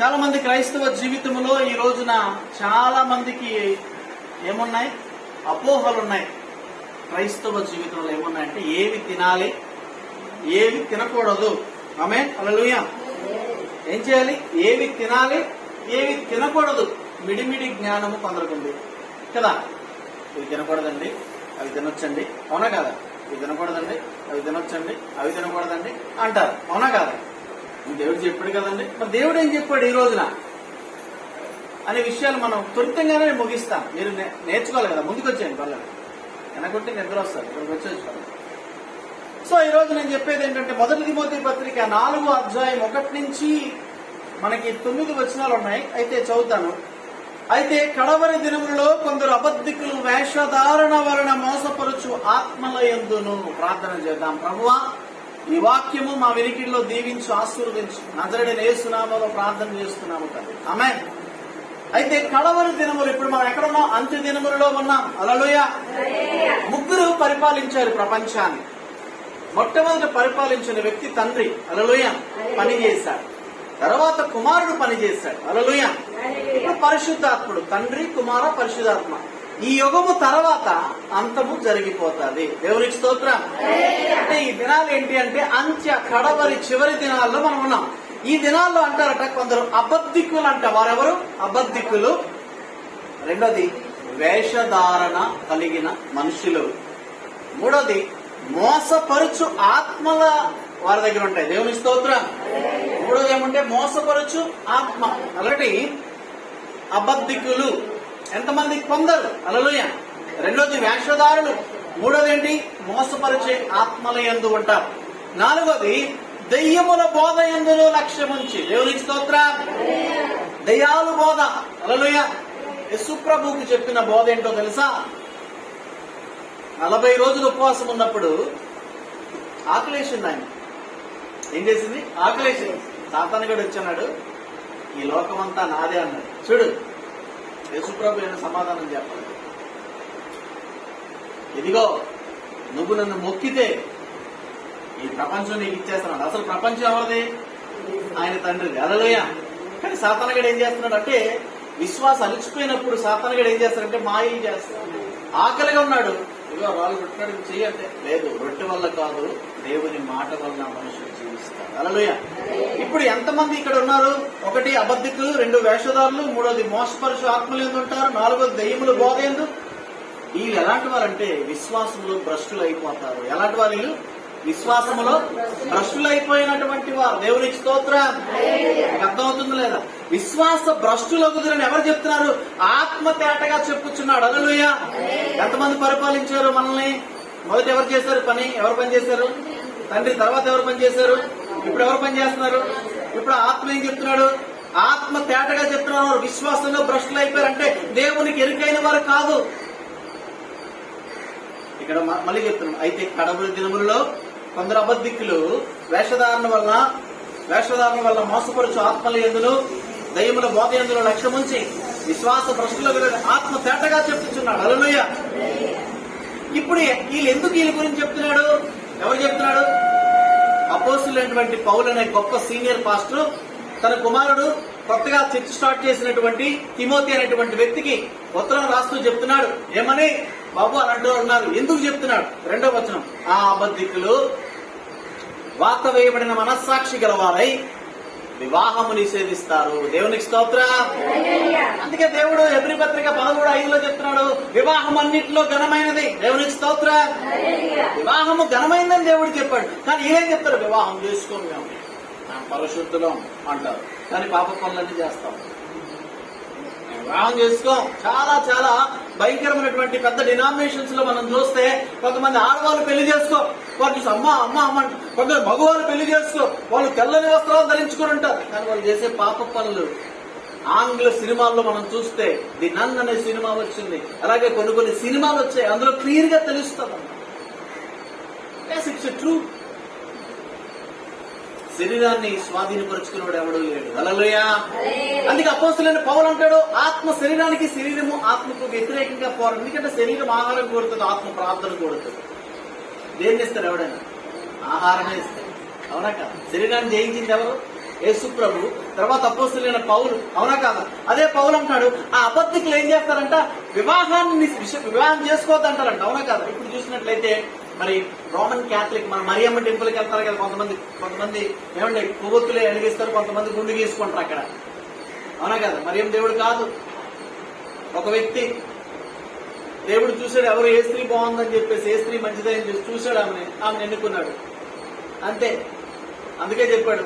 చాలా మంది క్రైస్తవ జీవితంలో ఈ రోజున చాలా మందికి ఏమున్నాయి? అపోహలు ఉన్నాయి క్రైస్తవ జీవితంలో ఏమున్నాయంటే ఏవి తినాలి ఏవి తినకూడదు. ఆమె అలలుయ ఏం చేయాలి? ఏవి తినాలి ఏవి తినకూడదు. మిడిమిడి జ్ఞానము కొందరుకుంది కదా? ఇవి తినకూడదండి అవి తినొచ్చండి. అవునా కదా? ఇవి తినకూడదండి అవి తినొచ్చండి అవి తినకూడదండి అంటారు. అవునా కదా? దేవుడు చెప్పాడు కదండి? మరి దేవుడు ఏం చెప్పాడు ఈ రోజున? అనే విషయాలు మనం త్వరితంగానే ముగిస్తాం. మీరు నే- నేర్చుకోవాలి కదా ముందుకు వచ్చేయండి పర్లేదు. వెనకొట్టి నిద్ర వస్తారు ఇక్కడికి వచ్చేసి సో ఈ రోజు నేను చెప్పేది ఏంటంటే మొదటి తిమోతి పత్రిక నాలుగు అధ్యాయం ఒకటి నుంచి మనకి తొమ్మిది వచనాలు ఉన్నాయి. అయితే చదువుతాను. అయితే కడవరి దినములలో కొందరు అబద్ధికులు వేషధారణ వలన మోసపరుచు ఆత్మల ఎందును? ప్రార్థన చేద్దాం. ప్రభువా ఈ వాక్యము మా వినికిడిలో దీవించు ఆశీర్వదించు. నజరడి నేసునామలో ప్రార్థన చేస్తున్నాము తండ్రి. ఆమె అయితే కడవరి దినములు ఇప్పుడు మనం ఎక్కడున్నాం? అంత్య దినములలో ఉన్నాం. అలలోయ ముగ్గురు పరిపాలించారు ప్రపంచాన్ని. మొట్టమొదట పరిపాలించిన వ్యక్తి తండ్రి అలలోయ పని చేశాడు తర్వాత కుమారుడు పనిచేశాడు. అలలోయ ఇప్పుడు పరిశుద్ధాత్ముడు తండ్రి కుమార పరిశుద్ధాత్మ. ఈ యుగము తర్వాత అంతము జరిగిపోతుంది. దేవునికి స్తోత్రం. అంటే ఈ దినాలు ఏంటి అంటే అంత్య కడవరి చివరి దినాల్లో మనం ఉన్నాం. ఈ దినాల్లో అంటారట కొందరు అబద్ధికులు అంట. వారెవరు? అబద్ధికులు. రెండోది వేషధారణ కలిగిన మనుషులు. మూడోది మోసపరుచు ఆత్మల వారి దగ్గర ఉంటాయి. దేవుని స్తోత్రం. మూడోది ఏమంటే మోసపరుచు ఆత్మ. అలాంటి అబద్ధికులు. ఎంతమంది కొందరు? అలలుయ రెండోది వేషధారులు. మూడోది ఏంటి మోసపరిచే ఆత్మల ఎందు ఉంటారు. నాలుగోది దెయ్యముల బోధ ఎందులో లక్ష్యముంచి. దేవునికి స్తోత్ర. దయ్యాలు బోధ. అలలుయ యశుప్రభుకి చెప్పిన బోధ ఏంటో తెలుసా? నలభై రోజులు ఉపవాసం ఉన్నప్పుడు ఆకలేసింది ఆయన ఏం చేసింది? ఆకలేసింది. సాతానగడు వచ్చన్నాడు ఈ లోకమంతా నాదే అన్నాడు. చూడు యేసుప్రభు ఏమైనా సమాధానం చెప్పాలి. ఇదిగో నువ్వు నన్ను మొక్కితే ఈ ప్రపంచం నీకు ఇచ్చేస్తున్నాడు. అసలు ప్రపంచం ఎవరిది? ఆయన తండ్రిది. అలలోయ కానీ సాతానగడు ఏం చేస్తున్నాడు అంటే విశ్వాసం అలిచిపోయినప్పుడు సాతానగడు ఏం చేస్తాడంటే మాయం చేస్తాడు. ఆకలిగా ఉన్నాడు. ఇదిగో వాళ్ళు రొట్టెడు చెయ్యంటే లేదు రొట్టె వల్ల కాదు దేవుని మాట వల్ల మనుషులు జీవిస్తారు అలలోయ ఇప్పుడు ఎంతమంది ఇక్కడ ఉన్నారు? ఒకటి అబద్ధికులు రెండు వేషధారులు మూడోది మోసపరుషు ఆత్మలు ఎందు ఉంటారు? నాలుగోది దయ్యములు బోధ ఎందు వీళ్ళు ఎలాంటి వారంటే విశ్వాసంలో భ్రష్టులు అయిపోతారు. ఎలాంటి వారు వీళ్ళు? విశ్వాసములో భ్రష్టులు అయిపోయినటువంటి వారు. దేవునికి స్తోత్ర. అర్థమవుతుంది లేదా? విశ్వాస భ్రష్టుల కుదిరని ఎవరు చెప్తున్నారు? ఆత్మ తేటగా చెప్పుచున్నాడు. అలలుయ ఎంతమంది పరిపాలించారు మనల్ని? మొదట ఎవరు చేశారు పని? ఎవరు పని చేశారు? తండ్రి తర్వాత ఎవరు పని చేశారు? ఇప్పుడు ఎవరు పని చేస్తున్నారు? ఇప్పుడు ఆత్మ ఏం చెప్తున్నాడు? ఆత్మ తేటగా చెప్తున్నారు విశ్వాసంలో భ్రష్టులు అయిపోయారంటే దేవునికి ఎరుకైన వారు కాదు. ఇక్కడ మళ్ళీ చెప్తున్నాం అయితే కడబుల దినములలో కొందరు అబద్ధికులు వేషధారణ వలన వేషధారణ వల్ల మోసపరుచు ఆత్మల ఎందులు దయ్యముల బోధ ఎందులో లక్ష్యముంచి విశ్వాస భ్రష్టుల ఆత్మ తేటగా చెప్తున్నాడు. అలలుయ ఇప్పుడు వీళ్ళు ఎందుకు వీళ్ళ గురించి చెప్తున్నాడు? ఎవరు చెప్తున్నాడు? అపోసులైనటువంటి పౌలు అనే గొప్ప సీనియర్ పాస్టర్. తన కుమారుడు కొత్తగా చర్చ్ స్టార్ట్ చేసినటువంటి తిమోతి అనేటువంటి వ్యక్తికి ఉత్తరం రాస్తూ చెప్తున్నాడు. ఏమని? బాబు అని అంటూ ఉన్నారు. ఎందుకు చెప్తున్నాడు? రెండో వచనం. ఆ అబద్ధికులు వాత వేయబడిన మనస్సాక్షి గలవారై వివాహము నిషేధిస్తారు దేవునికి స్తోత్ర. అందుకే దేవుడు ఎబ్రి పత్రిక పదమూడు ఐదులో చెప్తున్నాడు వివాహం అన్నింటిలో ఘనమైనది దేవునికి స్తోత్ర. వివాహము ఘనమైందని దేవుడు చెప్పాడు కానీ ఏం చెప్తారు వివాహం చేసుకోము మేము. పరిశుద్ధులం అంటారు. కానీ పాప పనులన్నీ చేస్తాం. వివాహం చేసుకోం. చాలా చాలా భయంకరమైనటువంటి పెద్ద డినామినేషన్స్లో మనం చూస్తే కొంతమంది ఆడవాళ్ళు పెళ్ళి చేసుకో వాళ్ళు అమ్మ అమ్మ అమ్మ కొందరు మగవాళ్ళు పెళ్ళి చేసుకో వాళ్ళు తెల్లని వస్త్రాలు ధరించుకుని ఉంటారు. కానీ వాళ్ళు చేసే పాప పనులు ఆంగ్ల సినిమాల్లో మనం చూస్తే ది నన్ అనే సినిమా వచ్చింది. అలాగే కొన్ని కొన్ని సినిమాలు వచ్చాయి. అందులో క్లియర్గా తెలుస్తుంది ఇట్స్ ట్రూ శరీరాన్ని స్వాధీనపరుచుకునేవాడు ఎవడో లేడు. అలలోయా అందుకే అపోస్తులైన పౌలు అంటాడు ఆత్మ శరీరానికి శరీరము ఆత్మకు వ్యతిరేకంగా పోరాడు. ఎందుకంటే శరీరం ఆహారం కోరుతుంది ఆత్మ ప్రార్థన కోరుతుంది. దేన్ని ఇస్తారు ఎవడైనా? ఆహారమే ఇస్తారు అవునా కాదు? శరీరాన్ని జయించింది ఎవరు? యేసు ప్రభు. తర్వాత అపోస్తులైన పౌలు. అవునా కాదా? అదే పౌలు అంటాడు ఆ అబద్ధికులు ఏం చేస్తారంట? వివాహాన్ని విష- వివాహం చేసుకోవద్దంటారంట. అవునా కాదా? ఇప్పుడు చూసినట్లయితే మరి రోమన్ క్యాథలిక్ మన మరియమ్మ టెంపుల్కి వెళ్తారు కదా కొంతమంది కొంతమంది ఏమండి కొవ్వొత్తులే అడిగిస్తారు కొంతమంది గుండు గీసుకుంటారు అక్కడ. అవునా కదా? మరియం దేవుడు కాదు. ఒక వ్యక్తి దేవుడు చూశాడు ఎవరు ఏ స్త్రీ బాగుందని చెప్పేసి ఏ స్త్రీ మంచిదని చూసి చూశాడు ఆమె ఆమెను ఎన్నుకున్నాడు. అంతే. అందుకే చెప్పాడు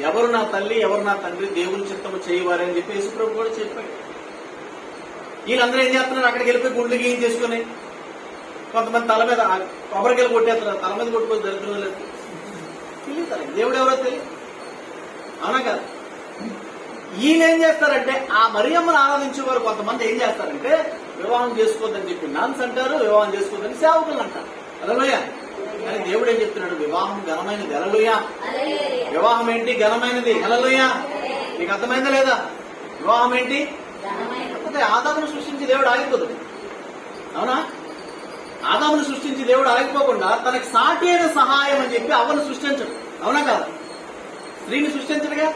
ఎవరు నా తల్లి ఎవరు నా తండ్రి దేవుని చిత్తము చేయవారు అని చెప్పి యేసుప్రభు కూడా చెప్పాడు. వీళ్ళందరూ ఏం చేస్తున్నారు? అక్కడికి వెళ్ళిపోయి గుండ్లు గీయించేసుకుని కొంతమంది తల మీద కొబ్బరికాయలు కొట్టేస్తున్నారు తల మీద కొట్టుకోవచ్చు దరిద్రం లేదు. తెలియదు. దేవుడు ఎవరో తెలియదు. అవునా కదా? ఈయన ఏం చేస్తారంటే ఆ మరియమ్మను ఆరాధించే వారు కొంతమంది ఏం చేస్తారంటే వివాహం చేసుకోవద్దని చెప్పి నాన్స్ అంటారు వివాహం చేసుకోవద్దని సేవకులు అంటారు. అలలోయ కానీ దేవుడు ఏం చెప్తున్నాడు? వివాహం ఘనమైనది. అలలోయ వివాహం ఏంటి? ఘనమైనది. అలలోయ నీకు అర్థమైందా లేదా? వివాహం ఏంటి? కాకపోతే ఆదామును సృష్టించి దేవుడు ఆగిపోదు అవునా? ఆదామును సృష్టించి దేవుడు ఆగిపోకుండా తనకి సాటి అయిన సహాయం అని చెప్పి అవను సృష్టించడు. అవునా కాదు? స్త్రీని సృష్టించడుగా?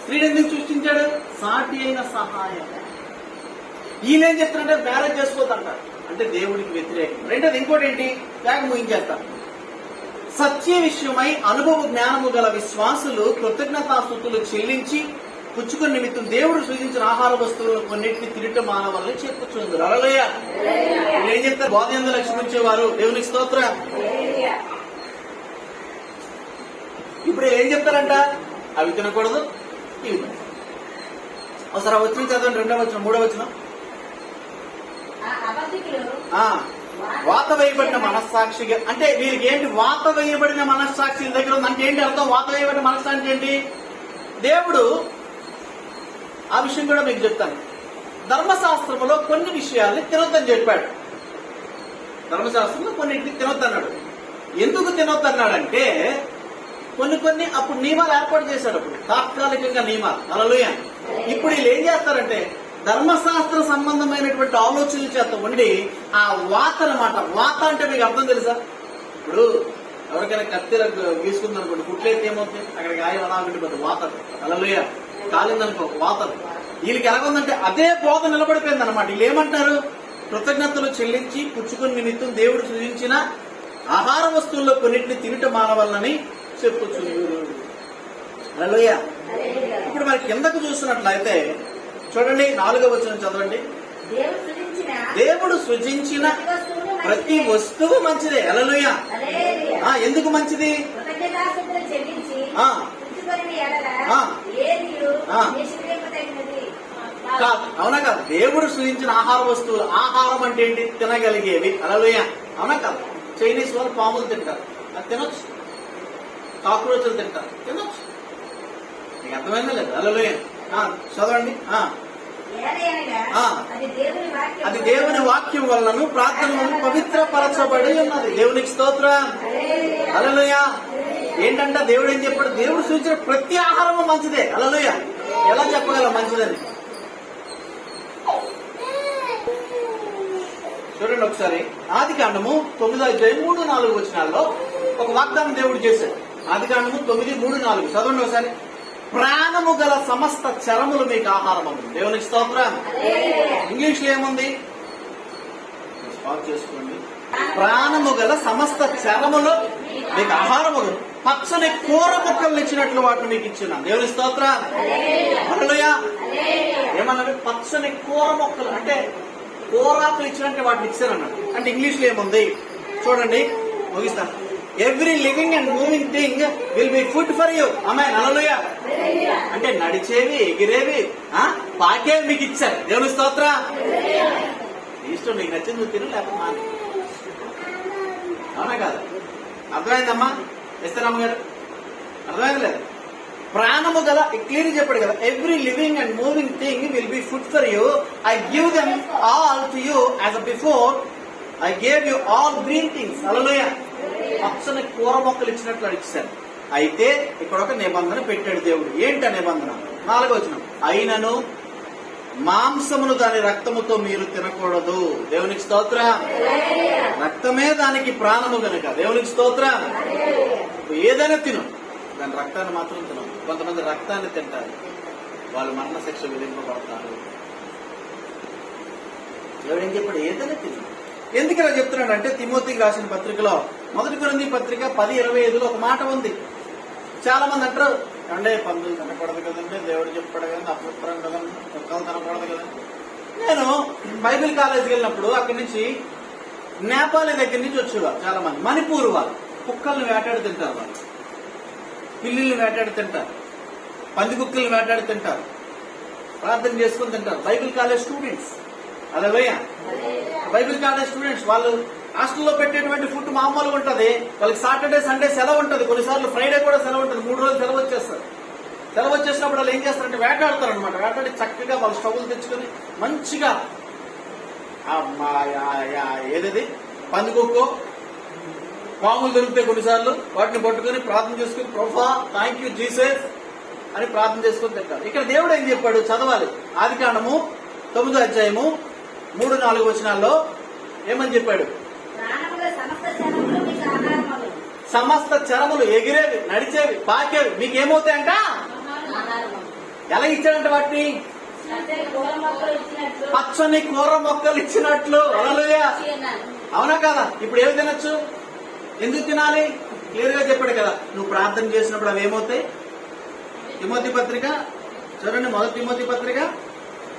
స్త్రీని ఎందుకు సృష్టించాడు? సాటి అయిన సహాయం. ఈయన ఏం చెప్తారంటే మ్యారేజ్ చేసుకోవద్దంటారు అంటే దేవుడికి వ్యతిరేకం. రెండోది ఇంకోటి ఏంటి? త్యాగ ముగించేస్తారు సత్య విషయమై అనుభవ జ్ఞానము గల విశ్వాసులు కృతజ్ఞతాస్థుతులు చెల్లించి పుచ్చుకుని నిమిత్తం దేవుడు సృజించిన ఆహార వస్తువులు కొన్నిటిని తిరిట మానవాళ్ళని చెప్పుచుంది అలలోయ. ఏం చెప్తారు? బోధయందు లక్ష్మించేవారు. దేవునికి స్తోత్ర. ఇప్పుడు ఏం చెప్తారంట? అవి తినకూడదు ఇవి. ఒకసారి వచ్చిన చదవండి రెండో వచ్చిన మూడో వచ్చిన వాత వేయబడిన మనస్సాక్షిగా. అంటే వీరికి ఏంటి? వాత వేయబడిన మనస్సాక్షి దగ్గర ఉంది అంటే ఏంటి అర్థం? వాత వేయబడిన మనస్సాక్షి ఏంటి? దేవుడు ఆ విషయం కూడా మీకు చెప్తాను. ధర్మశాస్త్రంలో కొన్ని విషయాల్ని తినొద్దని చెప్పాడు. ధర్మశాస్త్రంలో కొన్నింటిని తినొద్దన్నాడు. ఎందుకు తినొద్దన్నాడంటే కొన్ని కొన్ని అప్పుడు నియమాలు ఏర్పాటు చేశాడు అప్పుడు. తాత్కాలికంగా నియమాలు. అలలుయ ఇప్పుడు వీళ్ళు ఏం చేస్తారంటే ధర్మశాస్త్ర సంబంధమైనటువంటి ఆలోచనలు చేత ఉండి ఆ వాత అనమాట వాత అంటే మీకు అర్థం తెలుసా? ఇప్పుడు ఎవరికైనా కత్తిర గీసుకుంది అనుకోండి కుట్లయితే ఏమవుతుంది? అక్కడ ఆయన అలా ఉండిపోతుంది వాత. అలలుయ కాలిందనుకో వాత వీళ్ళకి ఎలాగుందంటే అదే బోధ నిలబడిపోయింది అనమాట వీళ్ళు ఏమంటారు కృతజ్ఞతలు చెల్లించి పుచ్చుకుని నిమిత్తం దేవుడు సృజించిన ఆహార వస్తువుల్లో కొన్నిటిని తినటం మానవాలని చెప్పొచ్చు హల్లెలూయా. ఇప్పుడు మరి కిందకు చూసినట్లయితే చూడండి నాలుగో వచ్చిన చదవండి. దేవుడు సృజించిన ప్రతి వస్తువు మంచిదే. అలలుయ. ఎందుకు మంచిది? ఆ. కాదు అవునా కాదు. దేవుడు సృజించిన ఆహార వస్తువులు ఆహారం అంటే ఏంటి? తినగలిగేవి. అలలుయ అవునా కాదు. చైనీస్ వాళ్ళు పాములు తింటారు. అది తినొచ్చు. కాక్రోచ్లు తింటారు. తినొచ్చు. నీకు అర్థమైందా లేదు? అలలుయ చదవండి. అది దేవుని వాక్యం వలన ప్రార్థన పవిత్రపరచబడి ఉన్నది. దేవునికి స్తోత్రం. అలలుయ ఏంటంటే దేవుడు ఏం చెప్పాడు? దేవుడు సూచించిన ప్రతి ఆహారము మంచిదే. అలలుయ ఎలా చెప్పగలం మంచిదని? చూడండి ఒకసారి. ఆది కాండము తొమ్మిది అధ్యాయం మూడు నాలుగు వచ్చినాల్లో ఒక వాగ్దానం దేవుడు చేశాడు. ఆది కాండము తొమ్మిది మూడు నాలుగు. చదవండి ఒకసారి. ప్రాణము గల సమస్త చరములు మీకు ఆహారం అవుతుంది దేవునికి స్తోత్రం. ఇంగ్లీష్లో ఏముంది చేసుకోండి. ప్రాణము గల సమస్త చరములు మీకు ఆహారము పచ్చని కూర ముక్కలు ఇచ్చినట్లు వాటిని మీకు ఇచ్చిన దేవుని స్తోత్ర. హల్లెలూయా. ఏమన్నాడు? పచ్చని కూర మొక్కలు. అంటే కూరాకులు ఇచ్చినట్టు వాటిని ఇచ్చారన్నాడు. అంటే ఇంగ్లీష్లో ఏముంది? చూడండి ముగిస్తాను. Every living and moving thing will be food for you అమ్మాయి నలలుయా అంటే నడిచేవి ఎగిరేవి పాకేవి మీకు ఇచ్చారు. దేవుని స్తోత్ర. ఇష్టం నీకు నచ్చింది నువ్వు తిను లేకపోతే అవునా కాదు? అర్థమైందమ్మా? ఇస్తారమ్మ గారు. అర్థమైంది లేదు ప్రాణము గల క్లియర్ చెప్పాడు కదా every living and moving thing will be food for you I give them all to you as before I gave you all green things అలలోయ పచ్చని కూర మొక్కలు ఇచ్చినట్లు ఇచ్చారు అయితే ఇక్కడ ఒక నిబంధన పెట్టాడు దేవుడు. ఏంటి ఆ నిబంధన? నాలుగో వచ్చిన అయినను మాంసమును దాని రక్తముతో మీరు తినకూడదు. దేవునికి స్తోత్ర. రక్తమే దానికి ప్రాణము గనుక. దేవునికి స్తోత్ర. ఏదైనా తిను. దాని రక్తాన్ని మాత్రం తినదు కొంతమంది రక్తాన్ని తింటారు. వాళ్ళు మరణ శిక్ష విధింపబడతారు ఎవడేం చెప్పాడు? ఏదైనా తిను. ఎందుకు ఇలా చెప్తున్నాడంటే తిమోతికి రాసిన పత్రికలో మొదటి కొరింది పత్రిక పది ఇరవై ఐదులో ఒక మాట ఉంది. చాలా మంది అంటారు అంటే పందులు తినకూడదు కదండి దేవుడు చెప్పాడు కదండి అపవిత్రం కదండి కుక్కలు తినకూడదు కదండి. నేను బైబిల్ కాలేజీకి వెళ్ళినప్పుడు అక్కడి నుంచి నేపాలి దగ్గర నుంచి వచ్చేవారు చాలా మంది మణిపూర్ వాళ్ళు. కుక్కల్ని వేటాడి తింటారు వాళ్ళు. పిల్లిల్ని వేటాడి తింటారు. పంది కుక్కల్ని వేటాడి తింటారు. ప్రార్థన చేసుకుని తింటారు. Bible college students. అదే బైబిల్ కాలేజ్ స్టూడెంట్స్ వాళ్ళు హాస్టల్లో పెట్టేటువంటి ఫుడ్ మామూలుగా ఉంటది. వాళ్ళకి సాటర్డే సండే సెలవు ఉంటుంది. కొన్నిసార్లు ఫ్రైడే కూడా సెలవు ఉంటుంది. మూడు రోజులు సెలవు వచ్చేస్తారు. సెలవు వచ్చేసినప్పుడు వాళ్ళు ఏం చేస్తారంటే వేటాడతారు అనమాట వేటాడి చక్కగా వాళ్ళు స్టవ్లు తెచ్చుకొని మంచిగా ఏదది? పందికొక్కో పాములు దొరుకుతాయి కొన్నిసార్లు వాటిని పట్టుకొని ప్రార్థన చేసుకుని ప్రొఫా థ్యాంక్ యూ జీసస్ అని ప్రార్థన చేసుకుని తింటారు. ఇక్కడ దేవుడు ఏం చెప్పాడు? చదవాలి. ఆది కాండము తొమ్మిదో అధ్యాయము మూడు నాలుగు వచనాల్లో ఏమని చెప్పాడు ప్రాణముల సమస్త జనములు మీకు ఆహారములు సమస్త చరములు ఎగిరేవి నడిచేవి పాకేవి. మీకేమవుతాయంట? ఏమవుతాయంట ఎలా ఇచ్చాడంట వాటిని? పచ్చని కూర మొక్కలు ఇచ్చినట్లు. అవునా కదా? ఇప్పుడు ఏమి తినొచ్చు? ఎందుకు తినాలి? క్లియర్గా చెప్పాడు కదా. నువ్వు ప్రార్థన చేసినప్పుడు అవి ఏమవుతాయి? తిమోతి పత్రిక. చూడండి మొదటి తిమోతి పత్రిక.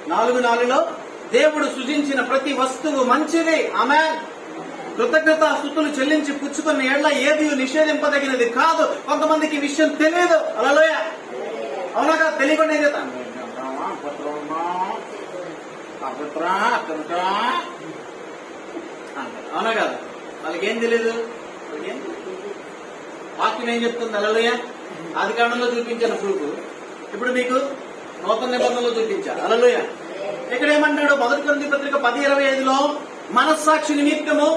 నాలుగు నాలుగులో దేవుడు సృజించిన ప్రతి వస్తువు మంచిది. ఆమె కృతజ్ఞత స్థుతులు చెల్లించి పుచ్చుకున్న ఏళ్ళ ఏది నిషేధింపదగినది కాదు. కొంతమందికి విషయం తెలియదు అలలోయ. అవునా కాదు? తెలియకుండా ఏం చేస్తాను అవునా కాదు? వాళ్ళకేం తెలియదు ఏం వాక్యం ఏం చెప్తుంది? అలలోయ. ఆది కాండంలో చూపించాను ప్రూఫ్ ఇప్పుడు మీకు నూతన నిబంధనలో చూపించా అలలోయ. ఇక్కడ ఏమంటాడు? మొదటి కొన్ని పత్రిక పది ఇరవై ఐదులో మనస్సాక్షి నిమిత్తము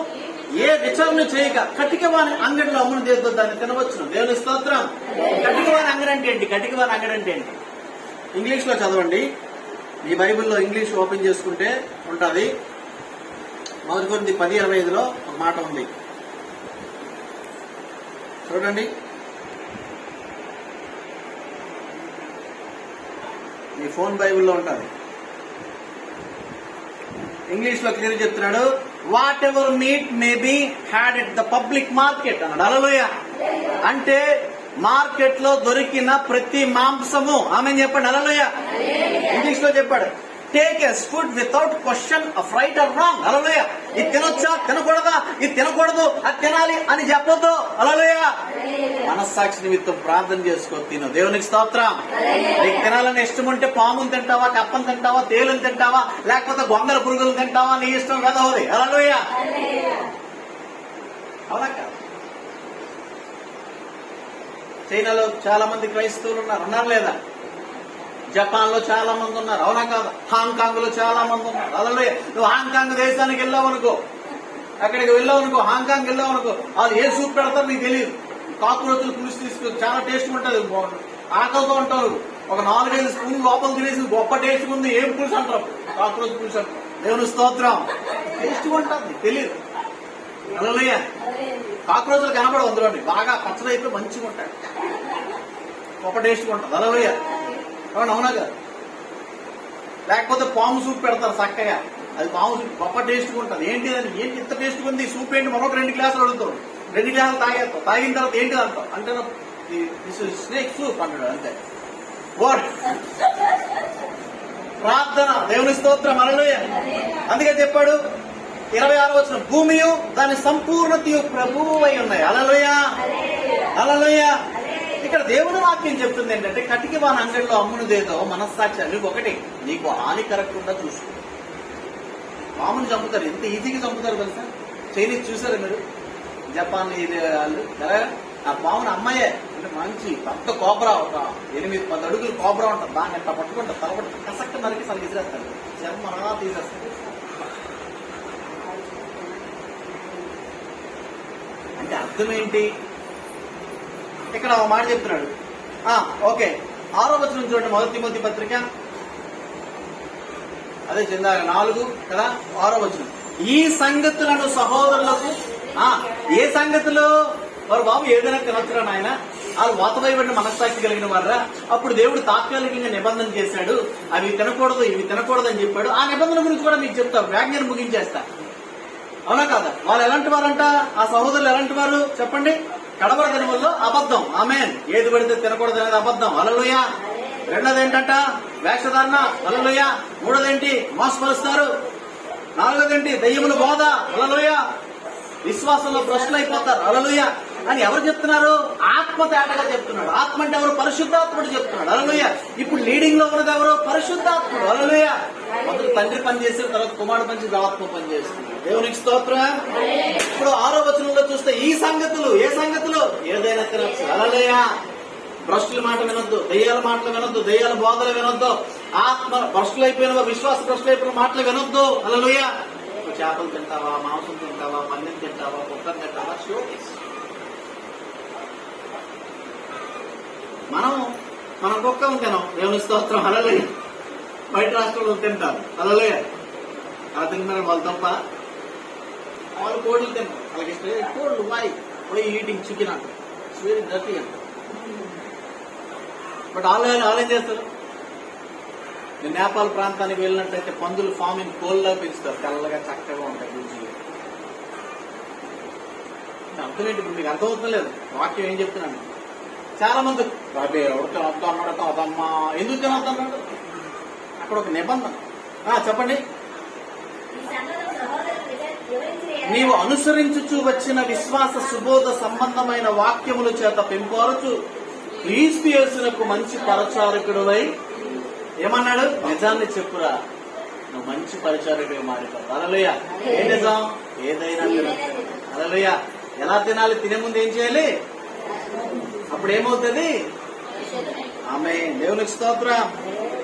ఏ విచారణ చేయక కటికవాణి అంగడిలో అమ్మును చేద్దాం దాన్ని తినవచ్చును. దేవుని స్తోత్రం. కటికవాణి అంగడి అంటే ఏంటి? కటికవాణి అంగడి అంటే ఏంటి? ఇంగ్లీష్లో చదవండి. మీ బైబిల్లో ఇంగ్లీష్ ఓపెన్ చేసుకుంటే ఉంటుంది. మొదటి కొన్ని పది ఇరవై ఐదులో ఒక మాట ఉంది. చూడండి. మీ ఫోన్ బైబిల్లో ఉంటుంది. ఇంగ్లీష్లో క్లియర్ చెప్తున్నాడు. Whatever meat may be had at the public market అన్నాడు అలలోయ అంటే మార్కెట్లో దొరికిన ప్రతి మాంసము. ఆమె చెప్పండి. అలలోయ ఇంగ్లీష్లో చెప్పాడు. Take as food without question right or wrong అలలోయ ఇది తినొచ్చా? తినకూడదా? ఇది తినకూడదు? అది తినాలి అని చెప్పొద్దు. అలలోయ మనస్సాక్షి నిమిత్తం ప్రార్థన చేసుకో తిను. దేవునికి స్తోత్రం. నీకు తినాలని ఇష్టం ఉంటే పాముని తింటావా కప్పని తింటావా తేలుని తింటావా లేకపోతే గొంగల పురుగులు తింటావా నీ ఇష్టం కదా అది అలలోయ అవునా? చైనాలో చాలా మంది క్రైస్తవులు ఉన్నారు. ఉన్నారు లేదా? జపాన్లో చాలా మంది ఉన్నారు. అవునా కాదు? హాంకాంగ్లో చాలా మంది ఉన్నారు. అలలోయ నువ్వు హాంకాంగ్ దేశానికి వెళ్ళావు అనుకో. అక్కడికి వెళ్ళావు అనుకో హాంకాంగ్ వెళ్ళావు అనుకో అది ఏ సూప్ పెడతారు నీకు తెలియదు. కాక్రోచులు పులుసు తీసుకొని చాలా టేస్ట్ ఉంటుంది ఆకలితో ఉంటారు ఒక నాలుగైదు స్పూన్ లోపల తినేసి గొప్ప టేస్ట్ ఉంది. ఏం పులుసు అంటారు? కాక్రోచ్ పులుసు అంటారు. దేవుని స్తోత్రం. టేస్ట్ ఉంటుంది తెలియదు అలలోయ కాక్రోచులు కనపడవు అందులోని. బాగా పచ్చడైతే మంచిగా ఉంటాయి గొప్ప టేస్ట్ ఉంటుంది. అలలోయ ఏమన్నా అవునా కదా? లేకపోతే పాము సూప్ పెడతారు చక్కగా. అది పాము సూప్ గొప్ప టేస్ట్ ఉంటుంది. ఏంటి దాన్ని ఏంటి ఇంత టేస్ట్ ఉంది? సూప్ ఏంటి? మరొక రెండు గ్లాసులు అడుగుతాడు రెండు గ్లాసులు తాగేస్తాం తాగిన తర్వాత ఏంటి అంటాం అంటే స్నేక్ సూప్ అంటాడు అంతే. వాట్ ప్రార్థన. దేవుని స్తోత్రం. అలలోయ అందుకే చెప్పాడు ఇరవై ఆరు వచ్చిన భూమియు దాని సంపూర్ణతయు ప్రభువు అయి ఉన్నాయి. అలలోయ అలలోయ ఇక్కడ దేవుని వాక్యం చెప్తుంది ఏంటంటే కటికి వాని అంగడిలో అమ్మునిదేదో మనస్సాక్షి అవి ఒకటి నీకు హాని కరగకుండా చూసుకో. పాముని చంపుతారు. ఎంత ఈజీగా చంపుతారు తెలుసా? చైనీస్ చూసారు మీరు? జపాన్ ఇది వాళ్ళు. కదా ఆ పాముని అమ్మాయే. అంటే మంచి పెద్ద కోబ్రా ఒక ఎనిమిది పది అడుగులు కోబ్రా ఉంటుంది. దాన్ని ఎంత పట్టుకుంటా తలపట్టు కసక్ట్ నరికి అసలు విసిరేస్తారు చర్మ తీసేస్తారు అంటే అర్థం ఏంటి? ఇక్కడ ఒక మాట చెప్తున్నాడు. ఆ, ఓకే. ఆరో వచనం చూడండి మొదటి మొదటి పత్రిక. అదే చెందాక నాలుగు కదా? ఆరో వచనం. ఈ సంగతులను సహోదరులకు ఆ, ఏ సంగతులు? వారు బాబు ఏదైనా తినొచ్చురా నాయన? వాళ్ళు వాతవైబడిన మనస్సాక్షి కలిగిన వారా అప్పుడు దేవుడు తాత్కాలికంగా నిబంధన చేశాడు. అవి తినకూడదు ఇవి తినకూడదు అని చెప్పాడు. ఆ నిబంధన గురించి కూడా మీకు చెప్తా వ్యాజ్ఞను ముగించేస్తా. అవునా కాదా. వాళ్ళు ఎలాంటి వారంట? ఆ సహోదరులు ఎలాంటి వారు? చెప్పండి. కడవర దినముల్లో అబద్ధం. ఆమెన్. ఏది పడితే తినకూడదు అనేది అబద్ధం. అలలుయ రెండోది ఏంటంట వేషధారణ. అలలుయ మూడోదేంటి? మోసపరుస్తారు. నాలుగోదేంటి? దయ్యముల బోధ. అలలుయ విశ్వాసంలో భ్రష్టులు అయిపోతారు అలలుయ అని ఎవరు చెప్తున్నారు? ఆత్మ తేటగా చెప్తున్నాడు. ఆత్మ అంటే ఎవరు? పరిశుద్ధాత్ముడు చెప్తున్నాడు. అలలుయ ఇప్పుడు లీడింగ్లో ఉన్నది ఎవరు? పరిశుద్ధాత్ముడు. అలలుయ మొదలు తండ్రి పని చేసిన తర్వాత కుమారుడు పని చేసి ఆత్మ పని చేస్తుంది దేవునికి స్తోత్రం. ఇప్పుడు ఆరో వచనంలో చూస్తే ఈ సంగతులు ఏ సంగతులు? ఏదైనా తినచ్చు. అలలుయ భ్రష్టుల మాట వినొద్దు. దయ్యాల మాటలు వినొద్దు. దయ్యాల బోధలు వినొద్దు. ఆత్మ భ్రష్టులు అయిపోయిన విశ్వాస భ్రష్టులు అయిపోయిన మాటలు వినొద్దు. అలలుయ చేపలు తింటావా? మాంసం తింటావా? పన్నెం తింటావా? కుక్కను తింటావా? షోకేస్ మనం మనం కుక్కం తినం. దేవుని స్తోత్రం. అలలే బయట రాష్ట్రంలో తింటారు. అలలే అలా తింటున్నారు వాళ్ళు తప్ప వాళ్ళు కోళ్ళు తిన్నారు వాళ్ళకి ఇష్టం కోళ్ళు వాయి. పోయి ఈటింగ్ చికెన్ అంటారు. వెరీ డర్టీ అంటారు. బట్ వాళ్ళు వాళ్ళు ఏం చేస్తారు? నేను నేపాల్ ప్రాంతానికి వెళ్ళినట్టయితే పందులు ఫార్మింగ్ కోళ్ళ పెంచుతారు తెల్లగా చక్కగా ఉంటాయి రుచిగా అర్థమేంటి ఇప్పుడు మీకు అర్థమవుతుంది లేదు వాక్యం ఏం చెప్తున్నాను? చాలా మంది బాబే ఎవరు తినొద్దు అన్నాడు అదమ్మా ఎందుకు తినొద్దు అన్నాడు? అక్కడ ఒక నిబంధన. చెప్పండి. నీవు అనుసరించుచు వచ్చిన విశ్వాస సుబోధ సంబంధమైన వాక్యముల చేత పెంపొరచు క్రీస్తు యేసునకు మంచి పరచారకుడువై ఏమన్నాడు? నిజాన్ని చెప్పురా నువ్వు మంచి పరిచారకుడిగా మారిపోతావు. అలలుయ ఏ నిజం? ఏదైనా తినాలి అలలుయ ఎలా తినాలి? తినే ముందు ఏం చేయాలి? అప్పుడు ఏమవుతుంది? ఆమె దేవునికి స్తోత్రం.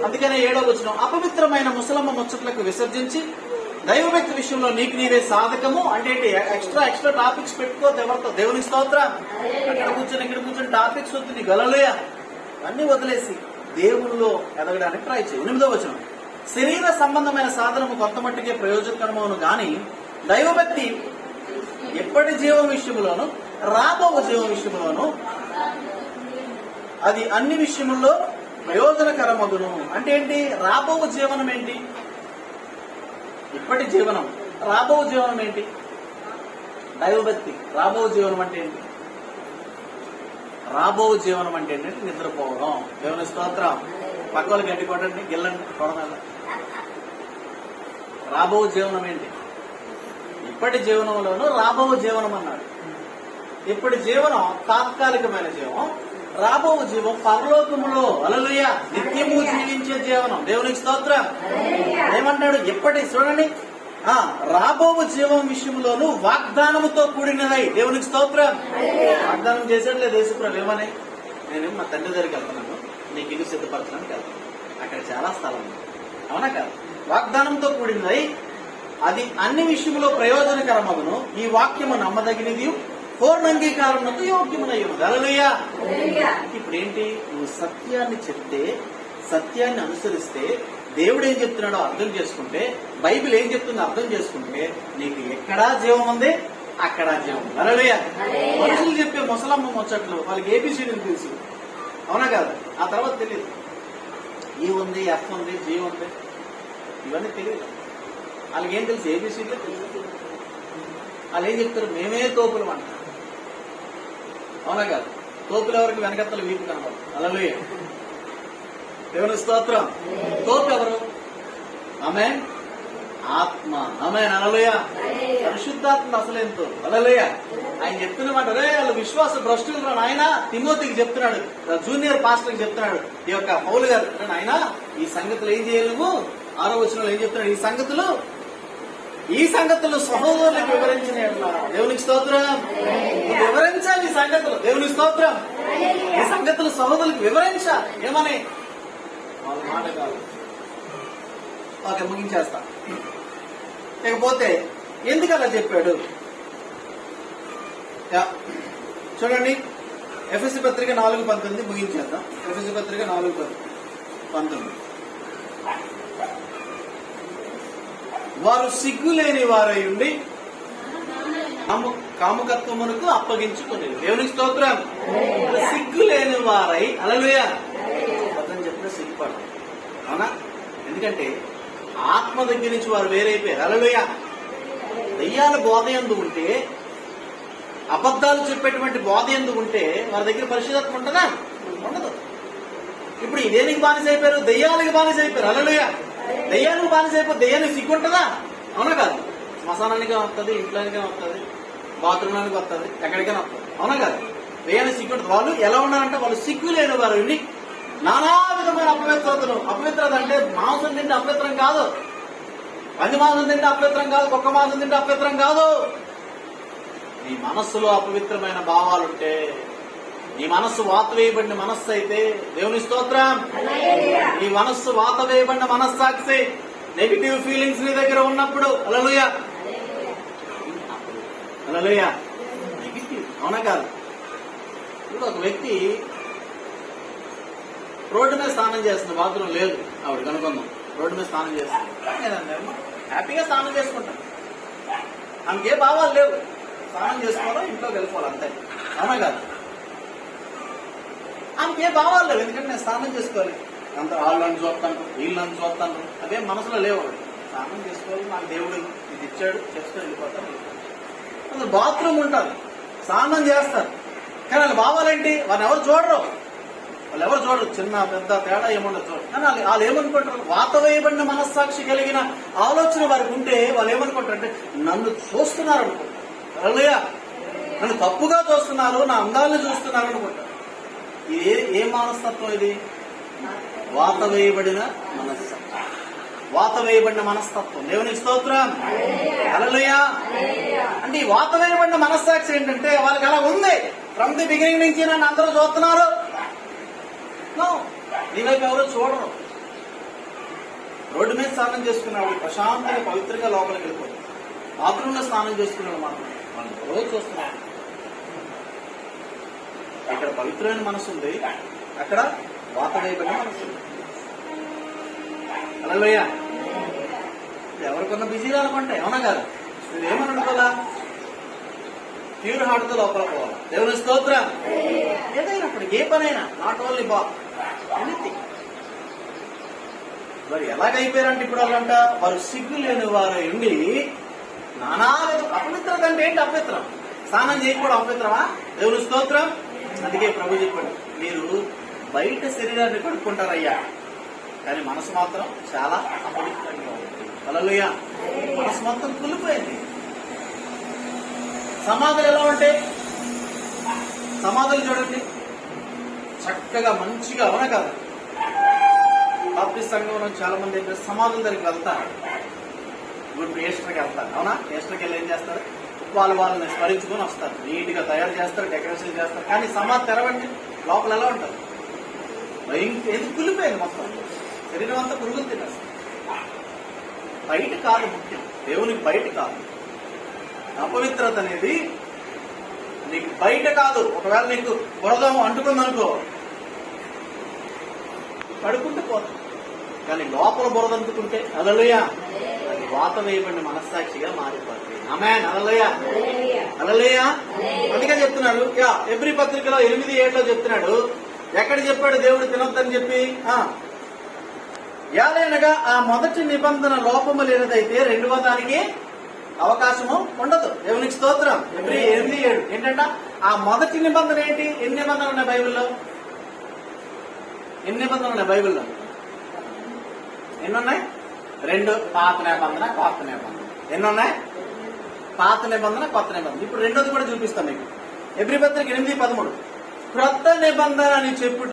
అందుకనే ఏడో వచ్చిన అపవిత్రమైన ముసలమ్మ ముచ్చట్లకు విసర్జించి దైవభక్తి విషయంలో నీకు నీవే సాధకము. అంటే ఎక్స్ట్రా ఎక్స్ట్రా టాపిక్స్ పెట్టుకోవద్దు ఎవరితో దేవుని స్తోత్రం. అక్కడ కూర్చొని ఇక్కడ కూర్చొని టాపిక్స్ వద్దు నీ గలలుయ. అన్ని వదిలేసి దేవుల్లో ఎదగడానికి ట్రై చేయి. ఎనిమిదో వచనం శరీర సంబంధమైన సాధనము కొంత మట్టుకే ప్రయోజనకరమవును గాని దైవభక్తి ఎప్పటి జీవం విషయంలోను రాబో జీవం విషయంలోను అది అన్ని విషయముల్లో ప్రయోజనకరమగును. అంటే ఏంటి? రాబో జీవనం ఏంటి? ఇప్పటి జీవనం. రాబో జీవనం ఏంటి? దైవభక్తి. రాబో జీవనం అంటే ఏంటి? రాబో జీవనం అంటే ఏంటంటే నిద్రపోవడం. దేవుని స్తోత్రం. పక్కలు గడ్డి కొట్టండి గిల్లండి కొడదాం రాబో జీవనం ఏంటి? ఇప్పటి జీవనంలోనూ రాబో జీవనం అన్నాడు. ఇప్పటి జీవనం తాత్కాలికమైన జీవం. రాబో జీవం పరలోకములో. అలలుయ నిత్యము జీవించే జీవనం. దేవునికి స్తోత్రం. ఏమంటాడు ఎప్పటి చూడండి. ఆ రాబో జీవం విషయంలోను వాగ్దానముతో కూడినదై. దేవునికి స్తోత్రం. వాగ్దానం చేశాడు లేదు యేసుప్రభు. ఏమని? నేను మా తండ్రి దగ్గరికి వెళ్తున్నాను. నీకు ఇల్లు సిద్ధపరచడానికి వెళ్తాను అక్కడ చాలా స్థలం ఉంది. అవునా కాదు? వాగ్దానంతో కూడినదై. అది అన్ని విషయంలో ప్రయోజనకరమగును. ఈ వాక్యము నమ్మదగినది పూర్ణంగీకారమునకు యోగ్యమునయ్యును గలలుయా ఇప్పుడు ఏంటి నువ్వు సత్యాన్ని చెప్తే సత్యాన్ని అనుసరిస్తే దేవుడు ఏం చెప్తున్నాడో అర్థం చేసుకుంటే బైబిల్ ఏం చెప్తుందో అర్థం చేసుకుంటే నీకు ఎక్కడా జీవం ఉంది అక్కడా జీవం అలలుయ మనుషులు చెప్పే ముసలమ్మ ముచ్చట్లు వాళ్ళకి ఏబిసిడీలు తెలుసు. అవునా కాదు? ఆ తర్వాత తెలియదు. ఈ ఉంది ఎఫ్ ఉంది జీ ఉంది. ఇవన్నీ తెలియదు. వాళ్ళకి ఏం తెలుసు? ఏబిసిడీలు తెలుసు. వాళ్ళు ఏం చెప్తారు? మేమే తోపులు అంటారు అవునా కాదు. తోపులు ఎవరికి వెనకత్తలు వీపు కనబడదు అలలుయ దేవుని స్తోత్రం. తోపు ఎవరు? ఆమె ఆత్మ. ఆమె అలలుయ పరిశుద్ధాత్మ అసలేంతో అలలుయ ఆయన చెప్తున్న మాట రే వాళ్ళు విశ్వాస భ్రష్టులు రా నాయన. తిమోతికి చెప్తున్నాడు. జూనియర్ పాస్టర్కి చెప్తున్నాడు. ఈ యొక్క పౌలు గారు ఆయన ఈ సంగతులు ఏం చేయలేము ఆరో వచ్చిన ఏం చెప్తున్నాడు? ఈ సంగతులు ఈ సంగతులు సహోదరులకు వివరించిన దేవునికి స్తోత్రం. వివరించాలి ఈ సంగతులు. దేవునికి స్తోత్రం. ఈ సంగతులు సహోదరులకు వివరించాలి. ఏమని? వాళ్ళ మాట కాదు. ఓకే ముగించేస్తా. లేకపోతే ఎందుకు అలా చెప్పాడు? యా. చూడండి. ఎఫ్ఎస్సి పత్రిక నాలుగు పంతొమ్మిది ముగించేద్దాం. ఎఫ్ఎస్సి పత్రిక నాలుగు పంతొమ్మిది. వారు సిగ్గులేని వారై ఉండి కాముకత్వమునకు అప్పగించుకుని దేవునికి స్తోత్రం. సిగ్గు లేని వారై అలలుయ అతను చెప్పిన సిగ్గుపడు అవునా? ఎందుకంటే ఆత్మ దగ్గర నుంచి వారు వేరైపోయారు. అలలుయ దయ్యాల బోధ ఎందు ఉంటే అబద్ధాలు చెప్పేటువంటి బోధ ఎందు ఉంటే వారి దగ్గర పరిశుద్ధత్వం ఉంటుందా ఉండదు. ఇప్పుడు ఈ దేనికి బానిస అయిపోయారు దెయ్యాలకి బానిస అయిపోయారు అలలుయ దయ్యానికి బానిస దయ్యానికి సిగ్గు ఉంటుందా అవునా కాదు. శ్మశానానికి వస్తుంది ఇంట్లోనికే వస్తుంది బాత్రూంలోనికి వస్తుంది ఎక్కడికైనా వస్తుంది అవునా కాదు. దయ్యానికి సిగ్గు ఉంటుంది వాళ్ళు ఎలా ఉన్నారంటే వాళ్ళు సిగ్గు లేని వారు. ఇన్ని నానా విధమైన అపవిత్రతలు. అపవిత్రత అంటే మాంసం తింటే అపవిత్రం కాదు. పంది మాంసం తింటే అపవిత్రం కాదు. కుక్క మాంసం తింటే అపవిత్రం కాదు. నీ మనస్సులో అపవిత్రమైన భావాలుంటే నీ మనస్సు వాత వేయబడిన మనస్సు అయితే దేవుని స్తోత్రం. నీ మనస్సు వాత వేయబడిన మనస్సాక్షి నెగిటివ్ ఫీలింగ్స్ నీ దగ్గర ఉన్నప్పుడు. అలలుయ అలలుయ నెగిటివ్ అవునా కాదు? ఇప్పుడు ఒక వ్యక్తి రోడ్డు మీద స్నానం చేస్తుంది బాత్రూమ్ లేదు. ఆవిడ కనుకుందాం రోడ్డు మీద స్నానం చేస్తుంది. హ్యాపీగా స్నానం చేసుకుంటాం. ఆమెకి ఏ భావాలు లేవు. స్నానం చేసుకోవాలో? ఇంట్లోకి వెళ్ళిపోవాలి? అంతే. అవునా కాదు? ఆమెకి ఏ భావాలు లేవు. ఎందుకంటే నేను స్నానం చేసుకోవాలి. అంత వాళ్ళని చూస్తాను వీళ్ళని చూస్తాను. అదే మనసులో లేవు. స్నానం చేసుకోవాలి నాకు దేవుడు ఇది ఇచ్చాడు చేసుకొని వెళ్ళిపోతాను. అందులో బాత్రూమ్ ఉంటారు స్నానం చేస్తారు. కానీ వాళ్ళ భావాలేంటి వాళ్ళని ఎవరు చూడరు. వాళ్ళు ఎవరు చూడరు. చిన్న పెద్ద తేడా ఏముండదు చూడరు కానీ వాళ్ళు వాళ్ళు ఏమనుకుంటారు? వాత వేయబడిన మనస్సాక్షి కలిగిన ఆలోచన వారికి ఉంటే వాళ్ళు ఏమనుకుంటారు అంటే నన్ను చూస్తున్నారు అనుకుంటారు. నన్ను తప్పుగా చూస్తున్నారు నా అందాలను చూస్తున్నారు అనుకుంటారు. ఇది ఏ- ఏ మనస్తత్వం ఇది? వాత వేయబడిన మనస్తత్వం. వాత వేయబడిన మనస్తత్వం. దేవుని స్తోత్రం. అలలుయ అంటే ఈ వాత వేయబడిన మనస్సాక్షి ఏంటంటే వాళ్ళకి అలా ఉంది. ఫ్రమ్ ది బిగినింగ్ నుంచి నన్ను అందరూ చూస్తున్నారు. No. నీ వైపు ఎవరు చూడరు. రోడ్డు మీద స్నానం చేసుకున్నాడు ప్రశాంతంగా పవిత్రంగా లోపలికి వెళ్ళిపోతుంది బాత్రూంలో స్నానం చేసుకున్నాడు మాత్రం మనం రోజు చూస్తున్నాం ఇక్కడ పవిత్రమైన మనసు ఉంది. అక్కడ వాత మనసు ఉంది. అలలోయ ఎవరికన్నా బిజీగా అనుకుంటే ఏమన్నా కాదు. మీరు ఏమని అనుకోవాలా? ప్యూర్ హార్ట్తో లోపల పోవాలి. దేవుని స్తోత్రం. ఏదైనా ఇప్పుడు ఏ పనైనా నాట్ ఓన్లీ బా ఎనీథింగ్ మరి ఎలాగైపోయారంటే ఇప్పుడు వాళ్ళంట? వారు సిగ్గు లేని వారు ఉండి నానా అపవిత్రత అంటే ఏంటి అపవిత్రం? స్నానం చేయకపోవడం అపవిత్రమా? దేవుని స్తోత్రం. అందుకే ప్రభు చెప్పాడు మీరు బయట శరీరాన్ని కడుక్కుంటారయ్యా కానీ మనసు మాత్రం చాలా అపవిత్రంగా ఉంది. అలలుయ మనసు మొత్తం కులిపోయింది సమాధులు ఎలా ఉంటాయి సమాధులు చూడండి. చక్కగా మంచిగా అవున కాదు. బాప్టిస్ట్ సంఘంలో చాలా మంది సమాధుల దగ్గరికి వెళ్తారు. ఇప్పుడు ఏస్టర్కి వెళ్తారు. అవునా? ఏస్టర్కి వెళ్ళి ఏం చేస్తారు? వాళ్ళు వాళ్ళని స్మరించుకొని వస్తారు. నీట్గా తయారు చేస్తారు డెకరేషన్ చేస్తారు. కానీ సమాధి తెరవండి. లోపల ఎలా ఉంటారు? ఎందుకు ఏది కులిపోయింది మొత్తం. శరీరం అంతా పురుగులు తినేస్తారు బయట కాదు ముఖ్యం. దేవునికి బయట కాదు. అపవిత్రత అనేది నీకు బయట కాదు. ఒకవేళ నీకు బురదం అంటుకుందనుకో పడుకుంటే పోతుంది. కానీ లోపల బురద అంటుకుంటే అదలుయా వాత వేయబడిన మనస్సాక్షిగా మారిపోతుంది ఆమె అలలుయ అలలుయ అందుకే చెప్తున్నాడు. యా ఎవ్రీ పత్రికలో ఎనిమిది ఏడులో చెప్తున్నాడు. ఎక్కడ చెప్పాడు దేవుడు తినొద్దని చెప్పి? ఆ. యాలైనగా ఆ మొదటి నిబంధన లోపము లేనిదైతే రెండవ దానికి అవకాశము ఉండదు. దేవునికి స్తోత్రం. ఎవ్రీ ఎనిమిది ఏడు. ఏంటంట? ఆ మొదటి నిబంధన ఏంటి? ఎన్ని నిబంధనలు ఉన్నాయి బైబిల్లో? ఎన్ని నిబంధనలు ఉన్నాయి బైబిల్లో? ఎన్ని ఉన్నాయి? రెండు పాత నిబంధన కొత్త నిబంధన. ఎన్ని ఉన్నాయి పాత నిబంధన కొత్త నిబంధన. ఇప్పుడు రెండోది కూడా చూపిస్తాం మీకు. ఎబ్రి పత్రిక ఎనిమిది పదమూడు. క్రొత్త నిబంధన అని చెప్పు